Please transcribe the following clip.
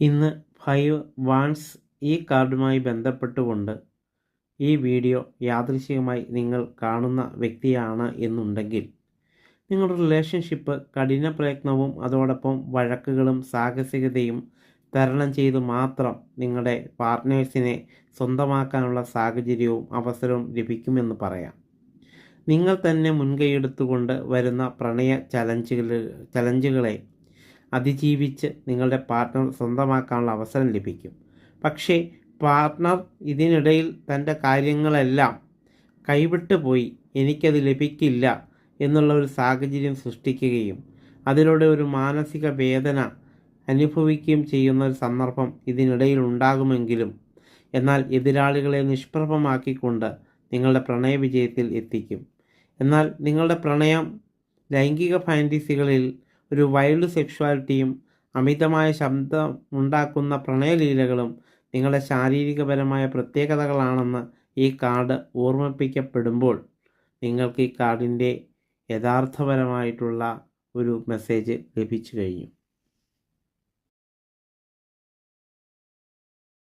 ഇന്ന് five vans ഈ കാർഡുമായി ബന്ധപ്പെട്ടുകൊണ്ട് ഈ വീഡിയോ യാദൃശികമായി നിങ്ങൾ കാണുന്ന വ്യക്തിയാണ് എന്നുണ്ടെങ്കിൽ നിങ്ങളുടെ റിലേഷൻഷിപ്പ് കഠിന പ്രയത്നവും അതോടൊപ്പം വഴക്കുകളും സാഹസികതയും തരണം ചെയ്ത് മാത്രം നിങ്ങളുടെ പാർട്ട്നേഴ്സിനെ സ്വന്തമാക്കാനുള്ള സാഹചര്യവും അവസരവും ലഭിക്കുമെന്ന് പറയാം. നിങ്ങൾ തന്നെ മുൻകൈയെടുത്തുകൊണ്ട് വരുന്ന പ്രണയ ചലഞ്ചുകൾ ചലഞ്ചുകളെ അതിജീവിച്ച് നിങ്ങളുടെ പാർട്ട്ണർ സ്വന്തമാക്കാനുള്ള അവസരം ലഭിക്കും. പക്ഷേ പാർട്ട്ണർ ഇതിനിടയിൽ തന്റെ കാര്യങ്ങളെല്ലാം കൈവിട്ടു പോയി എനിക്കത് ലഭിക്കില്ല എന്നുള്ള ഒരു സാഹചര്യം സൃഷ്ടിക്കുകയും അതിലൂടെ ഒരു മാനസിക വേദന അനുഭവിക്കുകയും ചെയ്യുന്ന ഒരു സന്ദർഭം ഇതിനിടയിൽ ഉണ്ടാകുമെങ്കിലും എന്നാൽ എതിരാളികളെ നിഷ്പ്രഭമാക്കിക്കൊണ്ട് നിങ്ങളുടെ പ്രണയ വിജയത്തിൽ എത്തിക്കും. എന്നാൽ നിങ്ങളുടെ പ്രണയം ലൈംഗിക ഫാന്റസികളിൽ ഒരു വൈൽഡ് സെക്ഷുവാലിറ്റിയും അമിതമായ ശബ്ദം ഉണ്ടാക്കുന്ന പ്രണയലീലകളും നിങ്ങളുടെ ശാരീരികപരമായ പ്രത്യേകതകളാണെന്ന് ഈ കാർഡ് ഓർമ്മിപ്പിക്കപ്പെടുമ്പോൾ നിങ്ങൾക്ക് ഈ കാർഡിന്റെ യഥാർത്ഥപരമായിട്ടുള്ള ഒരു മെസ്സേജ് ലഭിച്ചു കഴിഞ്ഞു.